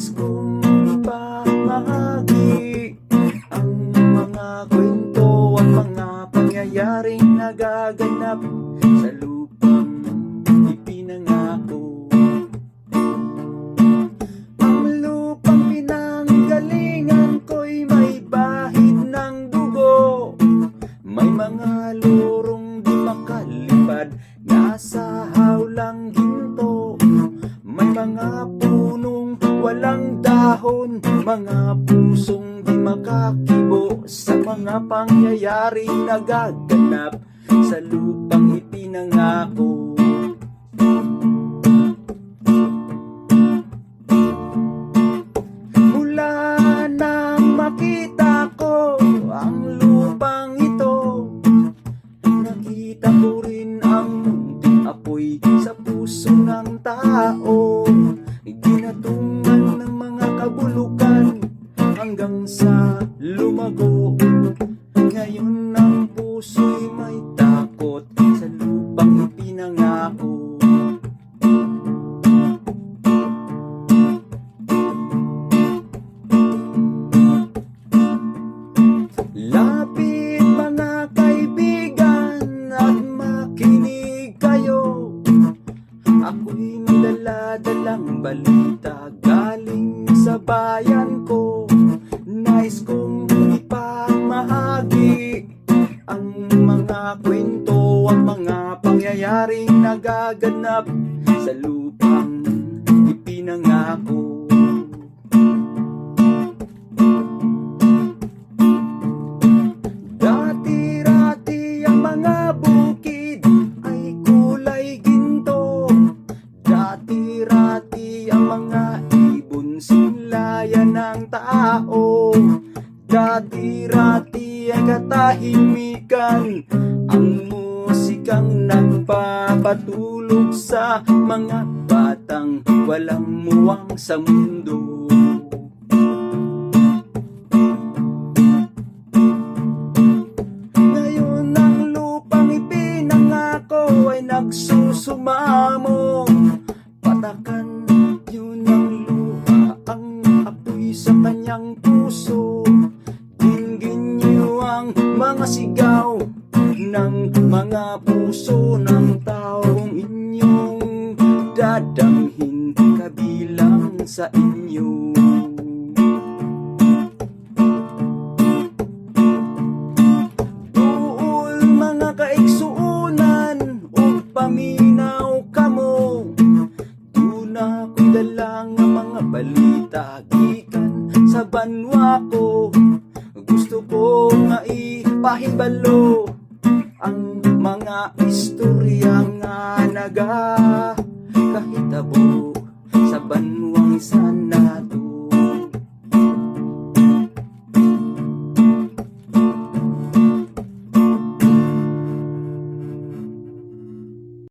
Nais kong ipamahagi Ang mga kwento at mga pangyayaring nagaganap Sa lupang ipinangako. Ang lupang pinanggalingan ko'y may bahid ng dugo. May mga lurong di makalipad Nasa hawlang ginto. May mga walang dahon Mga pusong di makakibo. Sa mga pangyayaring nagaganap Sa lupang ipinangako Mula nang makita ko ang lupang ito Nakita ko rin ang apoy sa puso ng tao lumago. Ngayon ang puso'y may takot sa lupang ipinangako Lapit kaibigan at makinig kayo? Ako'y magdala-dalang balita galing sa bayan ko. Nais kong ipamahagi Ang mga kwento at mga pangyayaring nagaganap Sa lupang ipinangako. Dati-rati ang mga bukid ay kulay ginto. Dati-rati ang mga katahimikan Ang musikang nagpapatulog sa mga batang walang muwang sa mundo. Ngayon ang lupang ipinangako ay nagsusumamo. Patakan yun ang lupa ang apoy sa kanyang sigaw ng mga puso ng taong inyong dadamhin kabilang sa inyo. Duol mga kaigsuunan o paminaw kamo Duna ko dalang ang mga balita gikan sa banwa ko Gusto ko nga ipahibalo ang mga istorya nga naga kahitabo sa banwang sana